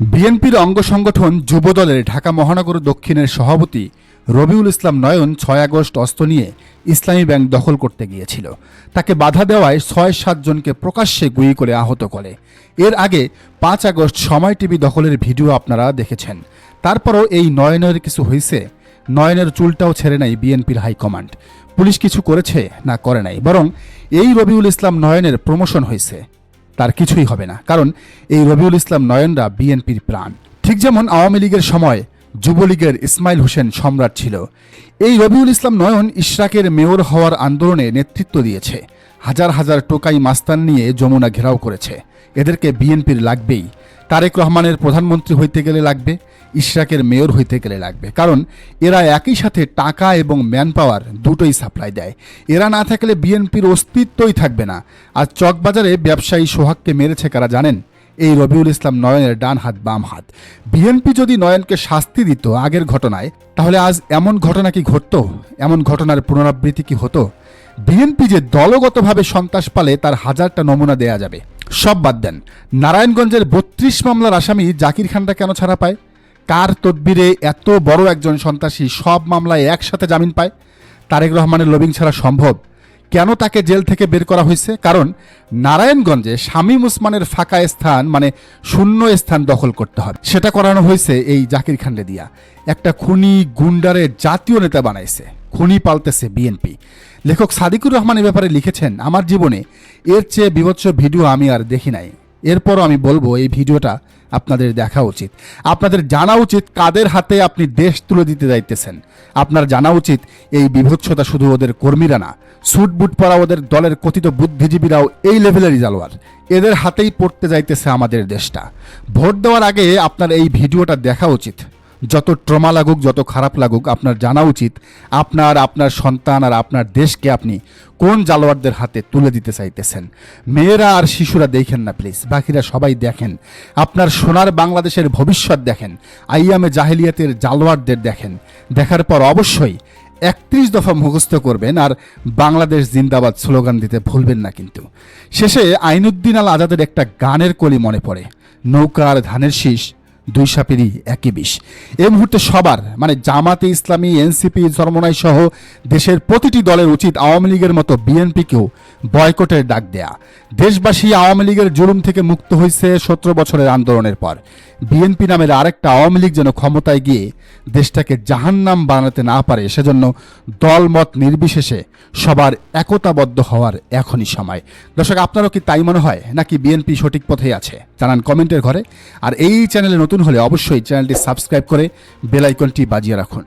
বিএনপির অঙ্গ সংগঠন যুবদলের ঢাকা মহানগর দক্ষিণের সভাপতি রবিউল ইসলাম নয়ন ছয় আগস্ট অস্ত্র নিয়ে ইসলামী ব্যাংক দখল করতে গিয়েছিল। তাকে বাধা দেওয়ায় ছয় সাতজনকে প্রকাশ্যে গুলি করে আহত করে। এর আগে পাঁচ আগস্ট সময় টিভি দখলের ভিডিও আপনারা দেখেছেন। তারপরও এই নয়নের কিছু হয়েছে নয়নের চুলটাও ছেড়ে নাই বিএনপির হাইকমান্ড। পুলিশ কিছু করেছে না করে নাই, বরং এই রবিউল ইসলাম নয়নের প্রমোশন হয়েছে তার কিছুই হবে না। কারণ এই রবিউল ইসলাম নয়নরা বিএনপির প্রাণ। ঠিক যেমন আওয়ামী লীগের সময় যুবলীগের ইসমাইল হোসেন সম্রাট ছিল, এই রবিউল ইসলাম নয়ন ইশরাকের মেয়র হওয়ার আন্দোলনে নেতৃত্ব দিয়েছে। হাজার হাজার টোকাই মাস্তান নিয়ে যমুনা ঘেরাও করেছে। এদেরকে বিএনপির লাগবেই। তারেক রহমানের প্রধানমন্ত্রী হইতে গেলে লাগবে, ইশরাকের মেয়র হইতে গেলে লাগবে। কারণ এরা একই সাথে টাকা এবং ম্যান পাওয়ার দুটোই সাপ্লাই দেয়। এরা না থাকলে বিএনপির অস্তিত্বই থাকবে না। আর চকবাজারে ব্যবসায়ী সোহাগকে মেরেছে কারা জানেন? এই রবিউল ইসলাম নয়নের ডান হাত, বাম হাত। বিএনপি যদি নয়নকে শাস্তি দিত আগের ঘটনায়, তাহলে আজ এমন ঘটনা কি ঘটত? এমন ঘটনার পুনরাবৃত্তি কি হতো? বিএনপি যে দলগতভাবে সন্ত্রাস পালে, তার হাজারটা নমুনা দেয়া যাবে। সব বাদ দেন। নারায়ণগঞ্জের বত্রিশ মামলার আসামি জাকির খানটা কেন ছাড়া পায়? কার তদবিরে এত বড় একজন সন্ত্রাসী সব মামলায় একসাথে জামিন পায়? তারেক রহমানের লবিং ছাড়া সম্ভব। কেন তাকে জেল থেকে বের করা হয়েছে? কারণ নারায়ণগঞ্জে শামীম উসমানের ফাঁকা স্থান মানে শূন্য স্থান দখল করতে হবে। সেটা করানো হয়েছে এই জাকির খান্ডে দিয়া। একটা খুনি গুন্ডারে জাতীয় নেতা বানাইছে। খুনি পালতেছে বিএনপি। লেখক সাদিকুর রহমানের ব্যাপারে লিখেছেন, আমার জীবনে এর চেয়ে বিভৎস ভিডিও আমি আর দেখি নাই। এরপরও আমি বলব, এই ভিডিওটা আপনাদের দেখা উচিত। আপনাদের জানা উচিত কাদের হাতে আপনি দেশ তুলে দিতে যাইতেছেন। আপনার জানা উচিত এই বিভৎসতা শুধু ওদের কর্মীরা না স্যুট বুট পরা ওদের দলের কথিত বুদ্ধিজীবীরাও এই লেভেলেরই জালোয়ার এদের হাতেই পড়তে যাইতেছে আমাদের দেশটা। ভোট দেওয়ার আগে আপনার এই ভিডিওটা দেখা উচিত। যত ট্রমা লাগুক, যত খারাপ লাগুক, আপনার জানা উচিত আপনার আপনার সন্তান আর আপনার দেশকে আপনি কোন জালোয়ারদের হাতে তুলে দিতে চাইতেছেন। মেয়েরা আর শিশুরা দেখেন না প্লিজ বাকিরা সবাই দেখেন। আপনার সোনার বাংলাদেশের ভবিষ্যৎ দেখেন। আইয়ামে জাহেলিয়াতের জালোয়ারদের দেখেন। দেখার পর অবশ্যই একত্রিশ দফা মুখস্থ করবেন আর বাংলাদেশ জিন্দাবাদ স্লোগান দিতে ভুলবেন না কিন্তু। শেষে আইনুদ্দিন আল আজাদের একটা গানের কলি মনে পড়ে। নৌকার ধানের শীষ দুই সাপেরই একই বিষ। এই মুহূর্তে সবার মানে জামাতে ইসলামী, এনসিপি চরমনাই সহ দেশের প্রতিটি দলের উচিত আওয়ামী লীগের মতো বিএনপিকেও বয়কটের ডাক দেয়া। দেশবাসী আওয়ামী লীগের জুলুম থেকে মুক্ত হয়েছে সতেরো বছরের আন্দোলনের পর। বিএনপি নামের আরেকটা আওয়ামী লীগ যেন ক্ষমতায় গিয়ে দেশটাকে জাহান্নাম বানাতে না পারে, সেজন্য দলমত নির্বিশেষে সবার একতাবদ্ধ হওয়ার এখনই সময়। দর্শক, আপনারও কি তাই মনে হয়, নাকি বিএনপি সঠিক পথেই আছে? জানান কমেন্টের ঘরে। আর এই চ্যানেলে নতুন হলে অবশ্যই চ্যানেলটি সাবস্ক্রাইব করে বেল আইকনটি বাজিয়ে রাখুন।